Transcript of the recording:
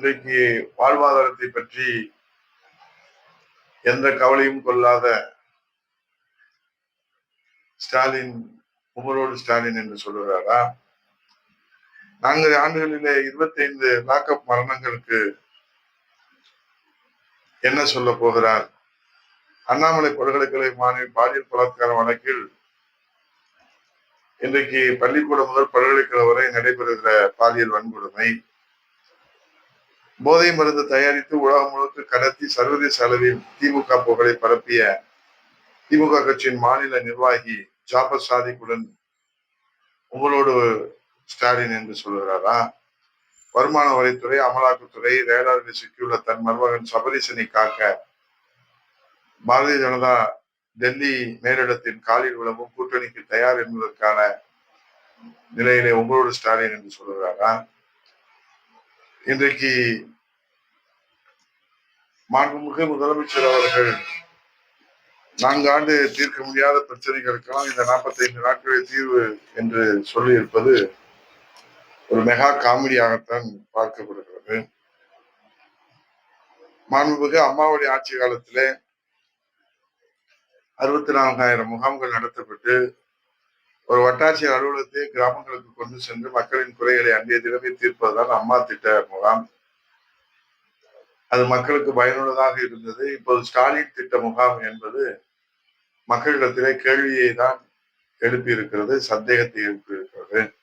இன்றைக்கு வாழ்வாதாரத்தை பற்றி எந்த கவலையும் கொள்ளாத ஸ்டாலின் உமரோடு ஸ்டாலின் என்று சொல்லுகிறாரா? நான்கு ஆண்டுகளிலே இருபத்தி ஐந்து லாக்அப் மரணங்களுக்கு என்ன சொல்ல போகிறார்? அண்ணாமலை பல்கலைக்கழக மாணவி பாலியல் பலாத்கார வழக்கில் இன்றைக்கு பள்ளிக்கூடம் முதல் பல்கலைக்கழகம் வரை நடைபெறுகிற பாலியல் வன்கொடுமை. போதை மருந்து தயாரித்து உலகம் முழுக்க கடத்தி சர்வதேச அளவில் திமுக புகழை பரப்பிய திமுக கட்சியின் மாநில நிர்வாகி ஜாபர் சாதிக்குடன் உங்களோடு ஸ்டாலின் என்று சொல்கிறாரா வருமான வரித்துறை அமலாக்கத்துறை ரேடாரில் சிக்கியுள்ள தன் மருமகன் சபரீசனை காக்க பாரதிய ஜனதா டெல்லி மேலிடத்தின் காலில் விளம்பும் கூட்டணிக்கு தயார் என்பதற்கான நிலையிலே உங்களோடு ஸ்டாலின் என்று சொல்கிறாரா இன்றைக்கு மாண்புமிகு முதலமைச்சர் அவர்கள் நான்கு ஆண்டு தீர்க்க முடியாத பிரச்சனைகளுக்கெல்லாம் இந்த நாற்பத்தி ஐந்து நாட்களில் தீர்வு என்று சொல்லி இருப்பது ஒரு மெகா காமெடியாகத்தான் பார்க்கப்படுகிறது. மாண்புமிகு அம்மாவுடைய ஆட்சி காலத்திலே அறுபத்தி நான்காயிரம் முகாம்கள் நடத்தப்பட்டு ஒரு வட்டாட்சியர் அலுவலகத்தை கிராமங்களுக்கு கொண்டு சென்று மக்களின் குறைகளை அன்றைய தினமே தீர்ப்பதுதான் அம்மா திட்ட முகாம். அது மக்களுக்கு பயனுள்ளதாக இருந்தது. இப்போது ஸ்டாலின் திட்ட முகாம் என்பது மக்களிடத்திலே கேள்வியை தான் எழுப்பியிருக்கிறது சந்தேகத்தை எழுப்பியிருக்கிறது.